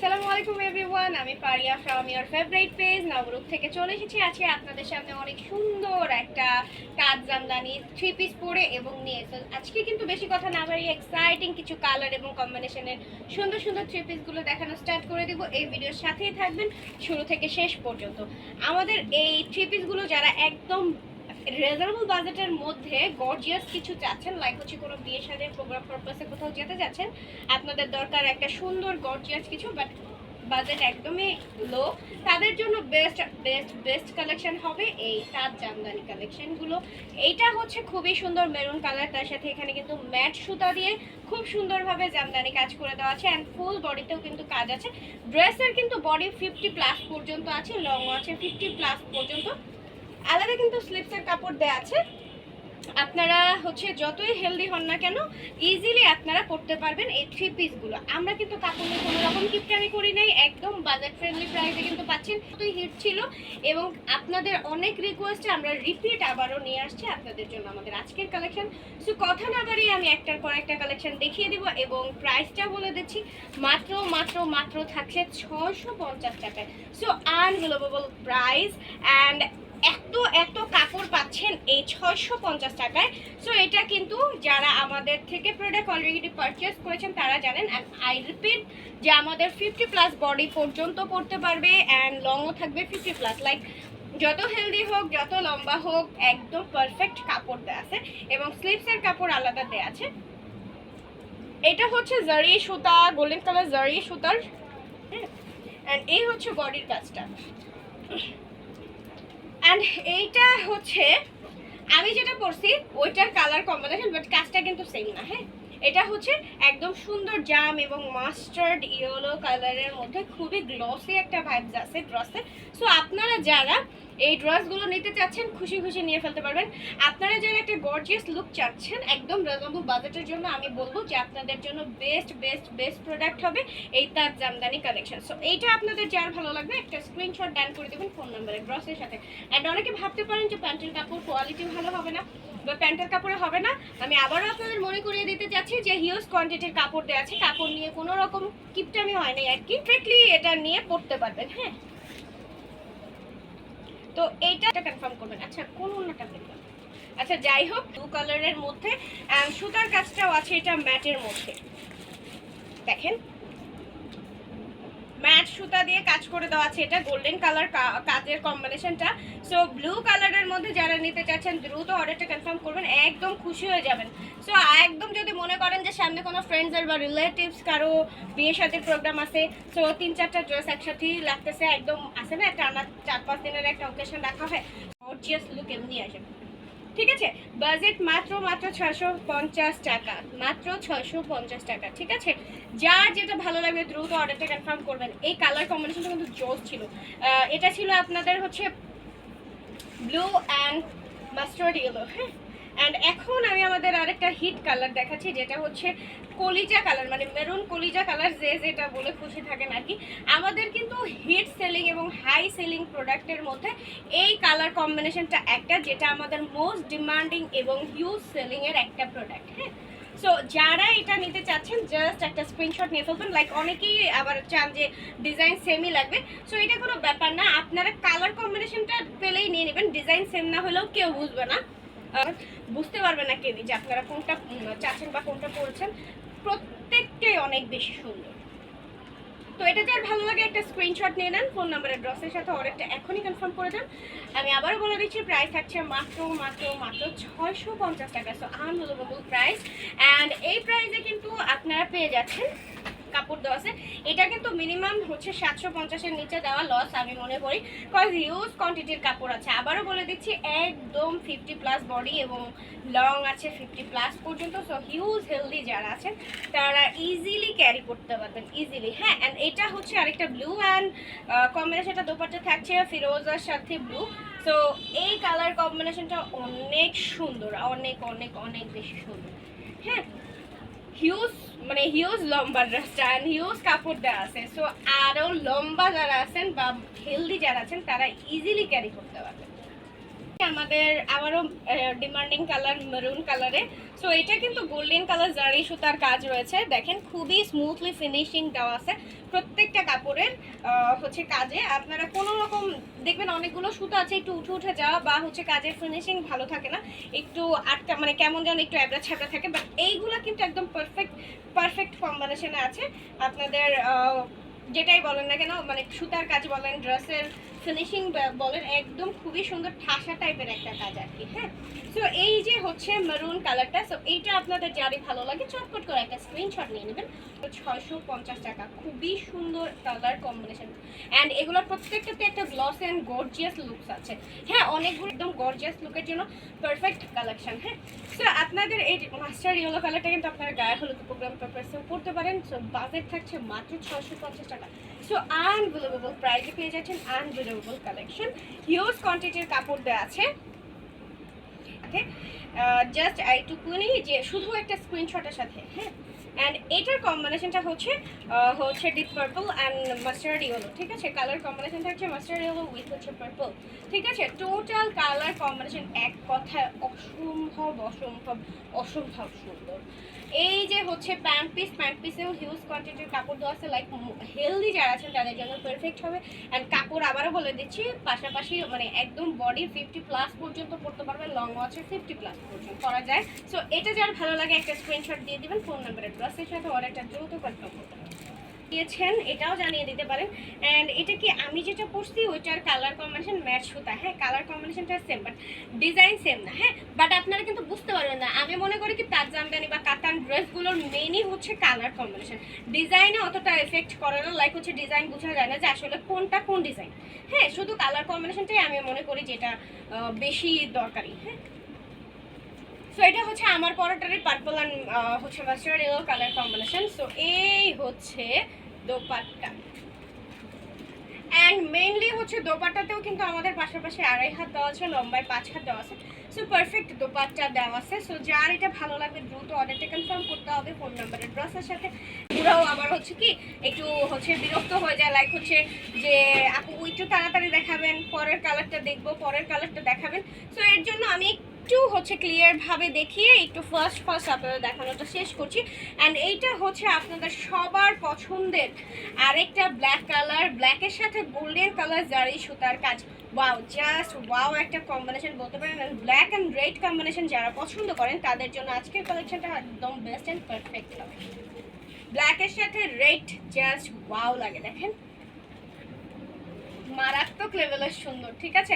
আসসালামু আলাইকুম এভরিওয়ান আমি Pariya from your favourite page Nabarup থেকে চলে এসেছি। আজকে আপনাদের সামনে অনেক সুন্দর একটা কাজ জামদানি থ্রি পিস পরে এবং নিয়ে। তো আজকে কিন্তু বেশি কথা না বাড়িয়ে এক্সাইটিং কিছু কালার এবং কম্বিনেশনের সুন্দর সুন্দর থ্রি পিসগুলো দেখানো স্টার্ট করে দিব। এই ভিডিওর সাথেই থাকবেন। শুরু থেকে শেষ পর্যন্ত। আমাদের এই থ্রি পিসগুলো যারা একদম রিজনেবল বাজেটের মধ্যে গর্জিয়াস কিছু চাচ্ছেন লাইক হচ্ছে কোনো বিয়ে শাদীর প্রোগ্রাম পারপাসে কোথাও যেতে যাচ্ছেন আপনাদের দরকার একটা সুন্দর গর্জিয়াস কিছু বাট বাজেট একদমই লো তাদের জন্য বেস্ট বেস্ট বেস্ট কালেকশন হবে এই তাজ জামদানি কালেকশনগুলো এইটা হচ্ছে খুবই সুন্দর মেরুন কালার তার সাথে এখানে কিন্তু ম্যাট সুতা দিয়ে খুব সুন্দরভাবে জামদানি কাজ করে দেওয়া আছে অ্যান্ড ফুল বডিতেও কিন্তু কাজ আছে। ড্রেসের কিন্তু বডি ফিফটি প্লাস পর্যন্ত আছে লং আছে ফিফটি প্লাস পর্যন্ত। আলাদা কিন্তু স্লিপসের কাপড় দেওয়া আছে। আপনারা হচ্ছে যতই হেলদি হন না কেন ইজিলি আপনারা পরতে পারবেন এই থ্রি পিসগুলো আমরা কিন্তু কাপড় নিয়ে কোনো রকম কিপটামি করি নাই, একদম বাজেট ফ্রেন্ডলি প্রাইসে কিন্তু পাচ্ছেন তুই হিট ছিল। এবং আপনাদের অনেক রিকোয়েস্টে আমরা রিপিট আবারও নিয়ে আসছি আপনাদের জন্য আমাদের আজকের কালেকশন সো কথা না বাড়িয়ে আমি একটার পর একটা কালেকশন দেখিয়ে দিব এবং প্রাইসটা বলে দিচ্ছি। মাত্র মাত্র মাত্র থাকছে ছশো পঞ্চাশ টাকায়। সো আনবিলিভেবল প্রাইস অ্যান্ড এত এত কাপড় পাচ্ছেন এই ছয়শো পঞ্চাশ টাকায়। সো এটা কিন্তু যারা আমাদের থেকে প্রোডাক্ট অলরেডি পারচেস করেছেন, তারা জানেন অ্যান্ড আই রিপিট যে আমাদের ফিফটি প্লাস বডি পর্যন্ত পড়তে পারবে অ্যান্ড লংও থাকবে ফিফটি প্লাস লাইক যত হেলদি হোক, যত লম্বা হোক, একদম পারফেক্ট কাপড় দেওয়া আছে, এবং স্লিপসের কাপড় আলাদা দেওয়া আছে। এটা হচ্ছে জারি সুতা গোল্ডেন কালার জারি সুতার হ্যাঁ অ্যান্ড এই হচ্ছে বডির কাজটা। অ্যান্ড এইটা হচ্ছে, আমি যেটা পরছি ওইটার কালার কম্বো দেখেন বাট কাজটা কিন্তু সেম না হ্যাঁ? এটা হচ্ছে একদম সুন্দর জাম এবং মাস্টার্ড ইয়েলো কালারের মধ্যে খুবই গ্লসি একটা ভাইবস আছে ড্রেসে সো আপনারা যারা এই ড্রেসগুলো নিতে চাচ্ছেন, খুশি খুশি নিয়ে ফেলতে পারবেন। আপনারা যারা একটা গর্জিয়াস লুক চাচ্ছেন, একদম রিজনেবল বাজেটের জন্য আমি বলব যে আপনাদের জন্য বেস্ট বেস্ট বেস্ট প্রোডাক্ট হবে এই তার জামদানি কালেকশন সো এইটা আপনাদের যার ভালো লাগবে, একটা স্ক্রিনশট ডান করে দেবেন ফোন নাম্বারে ড্রেসের সাথে। অ্যান্ড অনেকে ভাবতে পারেন যে প্যান্টের কাপড় কোয়ালিটি ভালো হবে না। বা প্যান্টের কাপড়ে হবে না। আমি আবারও আপনাদের মনে করিয়ে দিতে চাচ্ছি যে হিউজ কোয়ান্টিটির কাপড় দেওয়া আছে। কাপড় নিয়ে কোনো রকম কিপটামি হয় নাই আর কি। স্ট্রিক্টলি এটা নিয়ে পড়তে পারবেন হ্যাঁ। তো এইটা কনফার্ম করবেন। আচ্ছা কোন অন্যটা দেখবেন আচ্ছা যাই হোক ব্লু কালারের মধ্যে সুতার কাজটাও আছে এটা ম্যাটের মধ্যে। দেখেন। ম্যাট সুতা দিয়ে কাজ করে দেওয়া আছে। এটা গোল্ডেন কালার কাজের কম্বিনেশনটা সো ব্লু কালারের মধ্যে যারা নিতে চাচ্ছেন, দ্রুত অর্ডারটা কনফার্ম করবেন, একদম খুশি হয়ে যাবেন। সো একদম যদি মনে করেন যে সামনে কোনো ফ্রেন্ডসের বা রিলেটিভস কারও বিয়ে সাথের প্রোগ্রাম আছে সো তিন চারটা ড্রেস একসাথেই লাগতেছে, একদম আছে না, একটা আনা, চার পাঁচ দিনের একটা অকেশন রাখা হয় গর্জিয়াস লুক এমনি আসে ঠিক আছে? বাজেট মাত্র মাত্র ছশো পঞ্চাশ টাকা। মাত্র ছশো পঞ্চাশ টাকা, ঠিক আছে? যার যেটা ভালো লাগবে দ্রুত অর্ডারটা কনফার্ম করবেন। এই কালার কম্বিনেশনটা কিন্তু জোর ছিল। এটা ছিল আপনাদের হচ্ছে ব্লু অ্যান্ড মাস্টার্ড ইয়েলো হ্যাঁ? অ্যান্ড এখন আমি আমাদের আরেকটা হিট কালার দেখাচ্ছি, যেটা হচ্ছে কলিজা কালার মানে মেরুন কলিজা কালার যে যেটা বলে খুশি থাকেন আর কি। আমাদের কিন্তু হিট সেলিং এবং হাই সেলিং প্রোডাক্টের মধ্যে এই কালার কম্বিনেশনটা একটা, যেটা আমাদের মোস্ট ডিমান্ডিং এবং হিউজ সেলিংয়ের একটা প্রোডাক্ট হ্যাঁ? সো যারা এটা নিতে চাচ্ছেন জাস্ট একটা স্ক্রিনশট নিয়ে ফেলবেন। লাইক অনেকেই আবার চান যে ডিজাইন সেমই লাগবে। সো এটা কোনো ব্যাপার না। আপনারা কালার কম্বিনেশনটা পেলেই নিয়ে নেবেন। ডিজাইন সেম না হলেও কেউ বুঝবে না। বুঝতে পারবে না কেউই যে আপনারা কোনটা চাচ্ছেন বা কোনটা পড়ছেন প্রত্যেকটাই অনেক বেশি সুন্দর। তো এটা যার ভালো লাগে একটা স্ক্রিনশট নিয়ে নেন ফোন নাম্বারের ড্রসের সাথে অর্ডারটা এখনই কনফার্ম করে দেন। আমি আবারও বলে দিচ্ছি প্রাইস থাকছে মাত্র মাত্র মাত্র ছয়শো পঞ্চাশ টাকা। সো আনবিলিভেবল প্রাইস অ্যান্ড এই প্রাইসে কিন্তু আপনারা পেয়ে যাচ্ছেন কাপড় দেওয়া আছে। এটা কিন্তু মিনিমাম হচ্ছে সাতশো পঞ্চাশের নিচে দেওয়া লস আমি মনে করি। কজ হিউজ কোয়ান্টিটির কাপড় আছে। আবারও বলে দিচ্ছি, একদম ফিফটি প্লাস বডি এবং লং আছে ফিফটি প্লাস পর্যন্ত। সো হিউজ হেলদি যারা আছেন, তারা ইজিলি ক্যারি করতে পারবেন ইজিলি হ্যাঁ অ্যান্ড এটা হচ্ছে আরেকটা ব্লু অ্যান্ড কম্বিনেশনটা দোপাট্টা থাকছে ফিরোজার সাথে ব্লু সো এই কালার কম্বিনেশনটা অনেক সুন্দর, অনেক অনেক অনেক বেশি সুন্দর। হ্যাঁ হিউজ মানে হিউজ লম্বা ড্রেসটা অ্যান্ড হিউজ কাপড় দেওয়া আছে। সো আরও লম্বা যারা আছেন বা হেলদি যারা আছেন, তারা ইজিলি ক্যারি করতে পারবেন। আমাদের আবারও ডিমান্ডিং কালার মেরুন কালারে সো এটা কিন্তু গোল্ডেন কালার জারি সুতার কাজ রয়েছে। দেখেন, খুবই স্মুথলি ফিনিশিং দেওয়া আছে প্রত্যেকটা কাপড়ের হচ্ছে কাজে। আপনারা কোনো রকম, দেখবেন অনেকগুলো সুতো আছে, একটু উঠে উঠে যাওয়া বা হচ্ছে কাজের ফিনিশিং ভালো থাকে না। একটু আটকা মানে কেমন যেন একটু অ্যাবরা ছ্যাবরা থাকে। বাট এইগুলো কিন্তু একদম পারফেক্ট পারফেক্ট কম্বিনেশনে আছে। আপনাদের যেটাই বলেন না কেন মানে সুতার কাজ বলেন ড্রেসের ফিনিশিং বলেন একদম খুবই সুন্দর ঠাসা টাইপের একটা কাজ আর কি হ্যাঁ? সো এই যে হচ্ছে মেরুন কালারটা সো এইটা আপনাদের যারই ভালো লাগে, চটপট করে একটা স্ক্রিনশট নিয়ে নেবেন। ছয়শো পঞ্চাশ টাকা, খুবই সুন্দর কালার কম্বিনেশন অ্যান্ড এগুলোর প্রত্যেকটাতে একটা গ্লস অ্যান্ড গর্জিয়াস লুকস আছে। হ্যাঁ অনেকগুলো একদম গর্জিয়াস লুকের জন্য পারফেক্ট কালেকশন হ্যাঁ? সো আপনাদের এই মাস্টার ইয়েলো কালারটা কিন্তু আপনারা গায়ে হলুদ প্রোগ্রাম পারপাসেও পড়তে পারেন। সো বাজেট থাকছে মাত্র ছয়শো পঞ্চাশ টাকা। সো আনবিলিভেবল প্রাইসে পেয়ে যাচ্ছেন আনবিলিভেবল কালেকশন হিউজ কোয়ান্টিটির কাপড় দেওয়া আছে। জাস্ট এইটুকুনি যে শুধু একটা স্ক্রিনশটের সাথে হ্যাঁ? অ্যান্ড এটার কম্বিনেশনটা হচ্ছে হচ্ছে deep purple and mustard yellow ঠিক আছে? কালার কম্বিনেশন থাকছে মাস্টার্ড ইয়েলো উইথ হচ্ছে পার্পল ঠিক আছে? টোটাল কালার কম্বিনেশন এক কথায় অসম্ভব অসম্ভব অসম্ভব সুন্দর। এই যে হচ্ছে প্যান্ট পিস, প্যান্ট পিসেও হিউজ কোয়ান্টিটির কাপড় দেওয়া আছে লাইক হেলদি যারা আছেন তাদের জন্য পারফেক্ট হবে। অ্যান্ড কাপড় আবারও বলে দিচ্ছি, পাশাপাশি মানে একদম বডি ফিফটি প্লাস পর্যন্ত পড়তে পারবে লং ওয়াচের ফিফটি প্লাস পর্যন্ত করা যায়। সো এটা যার ভালো লাগে, একটা স্ক্রিনশট দিয়ে দিবেন ফোন নাম্বারের প্লাসের সাথে অর্ডারটা দ্রুত কনফার্ম করতে পারেন দিয়েছেন, এটাও জানিয়ে দিতে পারেন। অ্যান্ড এটা কি আমি যেটা পড়ছি, ওইটার কালার কম্বিনেশন ম্যাচ সুতা হ্যাঁ কালার কম্বিনেশনটা সেম বাট ডিজাইন সেম না। হ্যাঁ বাট আপনারা কিন্তু বুঝতে পারবেন না। আমি মনে করি কি তার জামদানি বা কাতান ড্রেসগুলোর মেনই হচ্ছে কালার কম্বিনেশন ডিজাইনে অতটা এফেক্ট করে না লাইক হচ্ছে ডিজাইন বোঝা যায় না যে আসলে কোনটা কোন ডিজাইন হ্যাঁ শুধু কালার কম্বিনেশনটাই আমি মনে করি যেটা বেশি দরকারি। হ্যাঁ। সো এটা হচ্ছে আমার পরোটারের পার্পল অ্যান্ড হচ্ছে mustard yellow colour combination so এই হচ্ছে দোপাট্টা। অ্যান্ড মেইনলি হচ্ছে দোপাট্টাতেও কিন্তু আমাদের পাশাপাশি আড়াই হাত দেওয়া আছে, লম্বায় পাঁচ হাত দেওয়া আছে। সো পারফেক্ট দোপাট্টা দেওয়া আছে। সো যার এটা ভালো লাগবে দ্রুত অর্ডারটা কনফার্ম করতে হবে ফোন নাম্বারের ড্রেসের সাথে। পুরাও আবার হচ্ছে কি, একটু হচ্ছে বিরক্ত হয়ে যায় লাইক হচ্ছে যে আপু, একটু তাড়াতাড়ি দেখাবেন, পরের কালারটা দেখব, পরের কালারটা দেখাবেন। সো এর জন্য আমি একটু হচ্ছে ক্লিয়ার ভাবে দেখিয়ে একটু ফার্স্ট ফার্স্ট আপনাদের দেখানোটা শেষ করছি। অ্যান্ড এইটা হচ্ছে আপনাদের সবার পছন্দের আরেকটা ব্ল্যাক কালার ব্ল্যাকের সাথে গোল্ডেন কালার জারি সুতার কাজ। ওয়াও জাস্ট ওয়াও একটা কম্বিনেশন বলতে পারেন। ব্ল্যাক অ্যান্ড রেড কম্বিনেশন যারা পছন্দ করেন, তাদের জন্য আজকের কালেকশনটা একদম বেস্ট অ্যান্ড পারফেক্ট হবে। ব্ল্যাকের সাথে রেড জাস্ট ওয়াও লাগে, দেখেন। মারাত্মক লেভেলের সুন্দর, ঠিক আছে?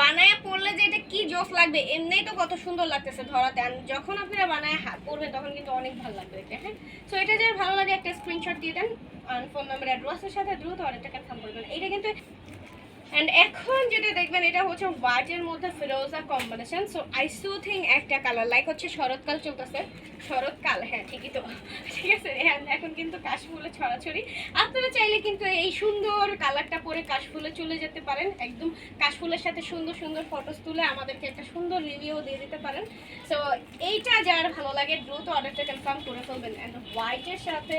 বানায়া পড়লে যে এটা কি জোস লাগবে, এমনিই তো কত সুন্দর লাগতেছে ধরাতে। আর যখন আপনারা বানায় হাত পড়বেন, তখন কিন্তু অনেক ভালো লাগবে দেখতে হ্যাঁ? সো এটা যার ভালো লাগে, একটা স্ক্রিনশট দিয়ে দেন আর ফোন নাম্বার অ্যাড্রেসের সাথে দ্রুত অর্ডারটা কনফার্ম করবেন এটা কিন্তু অ্যান্ড এখন যেটা দেখবেন, এটা হচ্ছে হোয়াইটের মধ্যে ফিরোজা কম্বিনেশন সো আই সুথিং একটা কালার লাইক হচ্ছে শরৎকাল চলতেছে। শরৎকাল হ্যাঁ ঠিকই তো। ঠিক আছে and এখন কিন্তু কাশফুলে ছড়াছড়ি। আপনারা চাইলে কিন্তু এই সুন্দর কালারটা পরে কাশফুলে চলে যেতে পারেন। একদম কাশফুলের সাথে সুন্দর সুন্দর ফটোস তুলে আমাদেরকে একটা সুন্দর রিভিউ দিয়ে দিতে পারেন। সো এইটা যার ভালো লাগে, দ্রুত অর্ডারটা কনফার্ম করে ফেলবেন। অ্যান্ড হোয়াইটের সাথে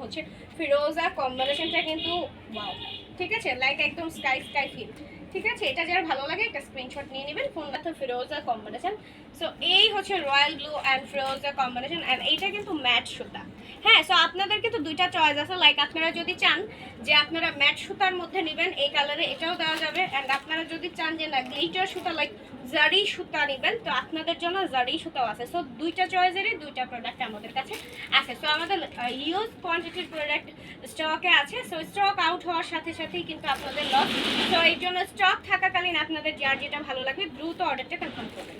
হচ্ছে ফিরোজা কম্বিনেশনটা কিন্তু ওয়াও ঠিক আছে? লাইক একদম স্কাই স্কাই ফিল ঠিক আছে? এটা যারা ভালো লাগে, একটা স্ক্রিনশট নিয়ে নেবেন। ফোন তো ফিরোজা কম্বিনেশন সো এই হচ্ছে রয়্যাল ব্লু অ্যান্ড ফিরোজা কম্বিনেশন অ্যান্ড এইটা কিন্তু ম্যাট সুতা। হ্যাঁ সো আপনাদেরকে তো দুইটা চয়েস আছে। লাইক আপনারা যদি চান যে আপনারা ম্যাট সুতার মধ্যে নেবেন, এই কালারে এটাও দেওয়া যাবে। অ্যান্ড আপনারা যদি চান যে না গ্লিটার সুতা লাইক জারি সুতা নেবেন, তো আপনাদের জন্য জারি সুতাও আছে। সো দুইটা চয়েসেরই দুইটা প্রোডাক্ট আমাদের কাছে আছে। সো আমাদের ইউজ কোয়ান্টিটির প্রোডাক্ট স্টকে আছে। সো স্টক আউট হওয়ার সাথে সাথেই কিন্তু আপনাদের লস তো এই জন্য স্টক থাকাকালীন আপনাদের যার যেটা ভালো লাগবে, দ্রুত অর্ডারটা কনফার্ম করবেন।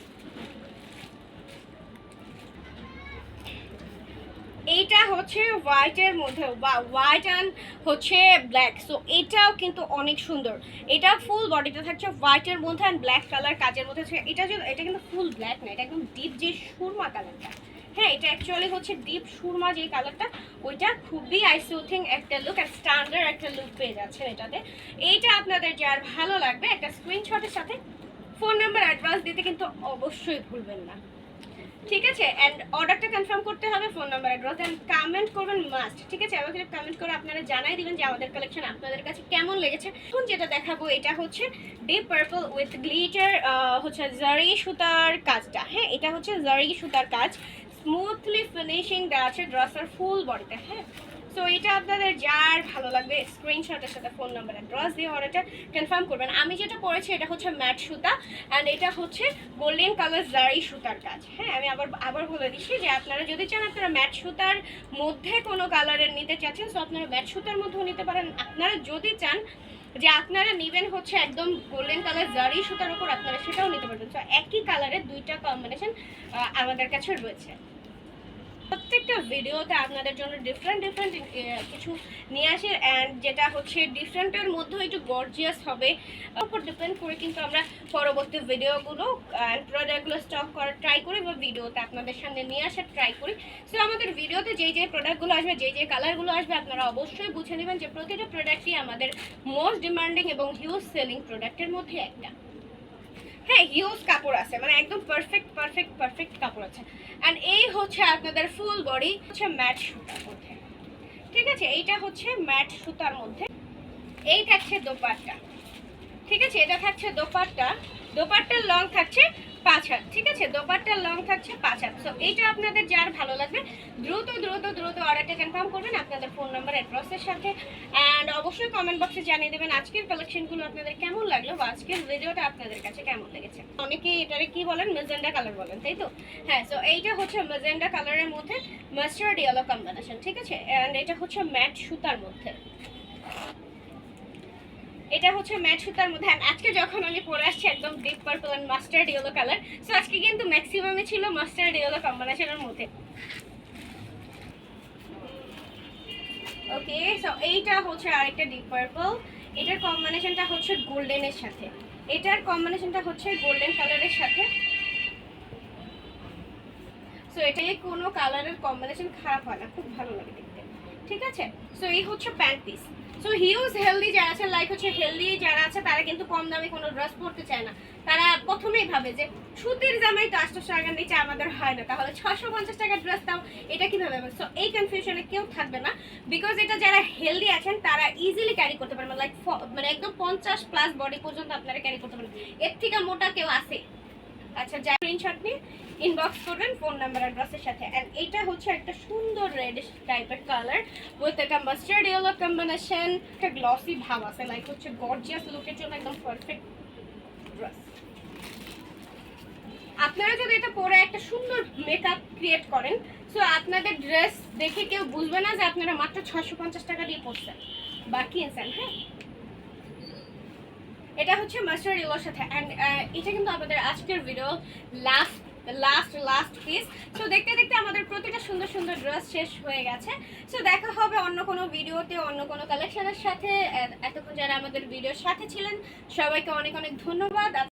এইটা হচ্ছে হোয়াইটের মধ্যে, বা হোয়াইট অ্যান্ড হচ্ছে ব্ল্যাক সো এটাও কিন্তু অনেক সুন্দর। এটা ফুল বডিটা থাকছে হোয়াইটের মধ্যে অ্যান্ড ব্ল্যাক কালার কাজের মধ্যে আছে এটা যদি এটা কিন্তু ফুল ব্ল্যাক না, এটা একদম ডিপ যে সুরমা কালারটা হ্যাঁ এটা অ্যাকচুয়ালি হচ্ছে ডিপ সুরমা যে কালারটা ওইটা খুবই আইসুথিং একটা লুক আর স্ট্যান্ডার্ড একটা লুক পেয়ে যাচ্ছেন এটাতে। এইটা আপনাদের যার ভালো লাগবে, একটা স্ক্রিনশটের সাথে ফোন নাম্বার অ্যাডভান্স দিতে কিন্তু অবশ্যই ভুলবেন না। ঠিক আছে? অ্যান্ড অর্ডারটা কনফার্ম করতে হবে phone number address and comment করবেন মাস্ট ঠিক আছে? আমাকে কমেন্ট করে আপনারা জানাই দিবেন যে আমাদের কালেকশন আপনাদের কাছে কেমন লেগেছে। এখন যেটা দেখাবো, এটা হচ্ছে ডিপ পার্পল উইথ গ্লিটার হচ্ছে জারি সুতার কাজটা। হ্যাঁ এটা হচ্ছে জারি সুতার কাজ। স্মুথলি ফিনিশিং দেওয়া আছে ড্রেসের ফুল বডিতে হ্যাঁ? সো এটা আপনাদের যার ভালো লাগবে স্ক্রিনশটের সাথে ফোন নাম্বার অ্যাড্রেস দিয়ে অর্ডারটা কনফার্ম করবেন। আমি যেটা পরেছি এটা হচ্ছে ম্যাট সুতা অ্যান্ড এটা হচ্ছে গোল্ডেন কালার জারি সুতার কাজ। হ্যাঁ আমি আবার আবার বলে দিচ্ছি যে আপনারা যদি চান, আপনারা ম্যাট সুতার মধ্যে কোনো কালারের নিতে চাচ্ছেন সো আপনারা ম্যাট সুতার মধ্যেও নিতে পারেন। আপনারা যদি চান যে আপনারা নেবেন হচ্ছে একদম গোল্ডেন কালার জারি সুতার উপর, আপনারা সেটাও নিতে পারবেন। তো একই কালারের দুইটা কম্বিনেশন আমাদের কাছে রয়েছে। প্রত্যেকটা ভিডিওতে আপনাদের জন্য ডিফারেন্ট ডিফারেন্ট কিছু নিয়ে আসি। অ্যান্ড যেটা হচ্ছে ডিফারেন্টের মধ্যেও একটু গর্জিয়াস হবে। উপর ডিপেন্ড করে কিন্তু আমরা পরবর্তী ভিডিওগুলো অ্যান্ড প্রোডাক্টগুলো স্টক করার ট্রাই করি বা ভিডিওতে আপনাদের সামনে নিয়ে আসার ট্রাই করি। সো আমাদের ভিডিওতে যেই যে প্রোডাক্টগুলো আসবে, যেই যে কালারগুলো আসবে, আপনারা অবশ্যই বুঝে নেবেন যে প্রতিটা প্রোডাক্টই আমাদের মোস্ট ডিমান্ডিং এবং হিউজ সেলিং প্রোডাক্টের মধ্যে একটা। হ্যাঁ হিউজ কাপড় আছে মানে একদম পারফেক্ট পারফেক্ট পারফেক্ট কাপড় আছে। অ্যান্ড এই হচ্ছে আপনাদের ফুল বডি হচ্ছে ম্যাট সুতার মধ্যে। ঠিক আছে? এইটা হচ্ছে ম্যাট সুতার মধ্যে। এই থাকছে দোপাট্টা। ঠিক আছে? এটা থাকছে দোপাট্টা। দোপাট্টার লং থাকছে পাঁচ হাত, ঠিক আছে? দোপাট্টার লং থাকছে পাঁচ হাত। সো এইটা আপনাদের যার ভালো লাগবে, দ্রুত দ্রুত দ্রুত অর্ডারটা কনফার্ম করবেন আপনাদের ফোন নাম্বার অ্যাড্রেসের সাথে। অ্যান্ড অবশ্যই কমেন্ট বক্সে জানিয়ে দেবেন আজকের কালেকশনগুলো আপনাদের কেমন লাগল বা আজকের ভিডিওটা আপনাদের কাছে কেমন লেগেছে। অনেকে এটারে কি বলেন? মেজেন্ডা কালার বলেন, তাই তো? হ্যাঁ সো এইটা হচ্ছে মেজেন্ডা কালারের মধ্যে মাস্টার্ড ইয়েলো কম্বিনেশন ঠিক আছে? অ্যান্ড এটা হচ্ছে ম্যাট সুতার মধ্যে। এটা হচ্ছে ম্যাট সুতার মধ্যে। আজকে যখন আমি পরে আসছি একদম deep purple and mustard yellow colour so আজকে কিন্তু ম্যাক্সিমামই ছিল মাস্টার্ড ইয়েলো কম্বিনেশনের মধ্যে। ওকে সো এইটা হচ্ছে আরেকটা ডিপ পার্পল এটার কম্বিনেশনটা হচ্ছে গোল্ডেনের সাথে। এটার কম্বিনেশনটা হচ্ছে গোল্ডেন কালারের সাথে। সো এটাই কোনো কালারের কম্বিনেশন খারাপ হয় না, খুব ভালো লাগে ঠিক আছে? সো এই হচ্ছে pant piece so huge healthy যারা আছে লাইক হচ্ছে হেলদি যারা আছে, তারা কিন্তু কম দামে কোনো ড্রেস পরতে চায় না। তারা প্রথমেই ভাবে যে, সুতির জামাই তো আটশো টাকার নিচে আমাদের হয় না। তাহলে ছশো পঞ্চাশ টাকার ড্রেস দাও, এটা কীভাবে হবে? সো এই কনফিউশনে কেউ থাকবে না। বিকজ এটা যারা হেলদি আছেন, তারা ইজিলি ক্যারি করতে পারবেন। লাইক মানে একদম পঞ্চাশ প্লাস বডি পর্যন্ত আপনারা ক্যারি করতে পারবেন। এর থেকে মোটা কেউ আছে? আচ্ছা যা স্ক্রিনশট নিয়ে ইনবক্স করবেন ফোন নাম্বার অ্যাড্রেসের সাথে। এন্ড এটা হচ্ছে একটা সুন্দর রেডিশ টাইপের কালার উইথ একটা মাস্টার্ড ইয়েলো কম্বিনেশন একটা গ্লসি ভাব আছে লাইক হচ্ছে গর্জিয়াস লুকের জন্য একদম পারফেক্ট ড্রেস আপনারা যদি এটা পরে একটা সুন্দর মেকআপ ক্রিয়েট করেন সো আপনাদের ড্রেস দেখে কেউ বুঝবে না যে আপনারা মাত্র ছশো পঞ্চাশ টাকা দিয়ে পড়ছেন বা কিনছেন হ্যাঁ? এটা হচ্ছে মাস্টার ইলোর সাথে অ্যান্ড এটা কিন্তু আমাদের আজকের video last last last piece so দেখতে দেখতে আমাদের প্রতিটা সুন্দর সুন্দর ড্রেস শেষ হয়ে গেছে। সো দেখা হবে অন্য কোনো ভিডিওতে অন্য কোনো কালেকশনের সাথে। এতক্ষণ যারা আমাদের ভিডিওর সাথে ছিলেন, সবাইকে অনেক অনেক ধন্যবাদ।